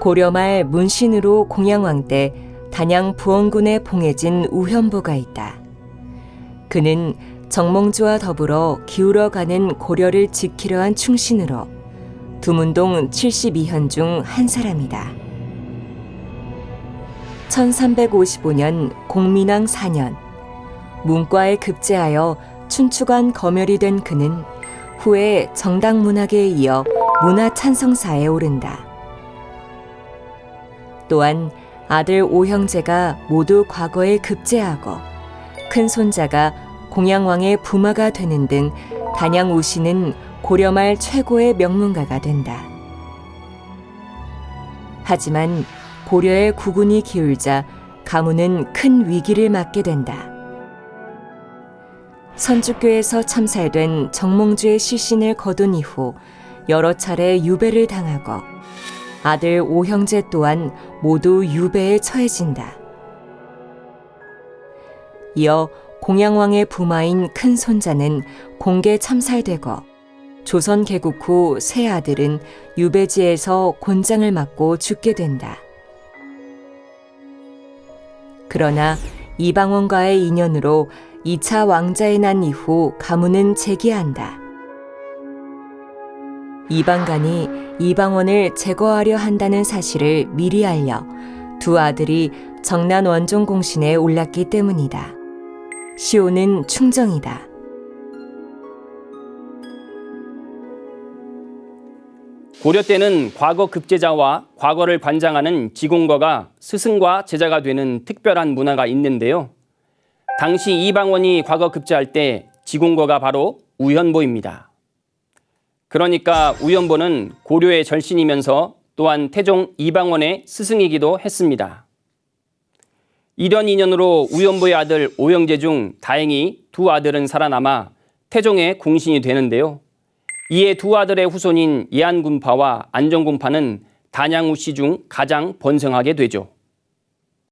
고려말 문신으로 공양왕 때 단양 부원군에 봉해진 우현보가 있다. 그는 정몽주와 더불어 기울어가는 고려를 지키려 한 충신으로 두문동 72현 중 한 사람이다. 1355년 공민왕 4년 문과에 급제하여 춘추관 검열이 된 그는 후에 정당 문학에 이어 문화 찬성사에 오른다. 또한 아들 오형제가 모두 과거에 급제하고 큰 손자가 공양왕의 부마가 되는 등 단양 우씨는 고려말 최고의 명문가가 된다. 하지만 고려의 국운이 기울자 가문은 큰 위기를 맞게 된다. 선주교에서 참살된 정몽주의 시신을 거둔 이후 여러 차례 유배를 당하고 아들 오형제 또한 모두 유배에 처해진다. 이어 공양왕의 부마인 큰 손자는 공개 참살되고 조선 개국 후 세 아들은 유배지에서 곤장을 맞고 죽게 된다. 그러나 이방원과의 인연으로 2차 왕자의 난 이후 가문은 재기한다. 이방간이 이방원을 제거하려 한다는 사실을 미리 알려 두 아들이 정난 원종 공신에 올랐기 때문이다. 시오는 충정이다. 고려 때는 과거 급제자와 과거를 관장하는 지공거가 스승과 제자가 되는 특별한 문화가 있는데요. 당시 이방원이 과거 급제할 때 지공거가 바로 우현보입니다. 그러니까 우현보는 고려의 절신이면서 또한 태종 이방원의 스승이기도 했습니다. 이런 인연으로 우현보의 아들 오영재 중 다행히 두 아들은 살아남아 태종의 공신이 되는데요. 이에 두 아들의 후손인 예안군파와 안정군파는 단양우씨 중 가장 번성하게 되죠.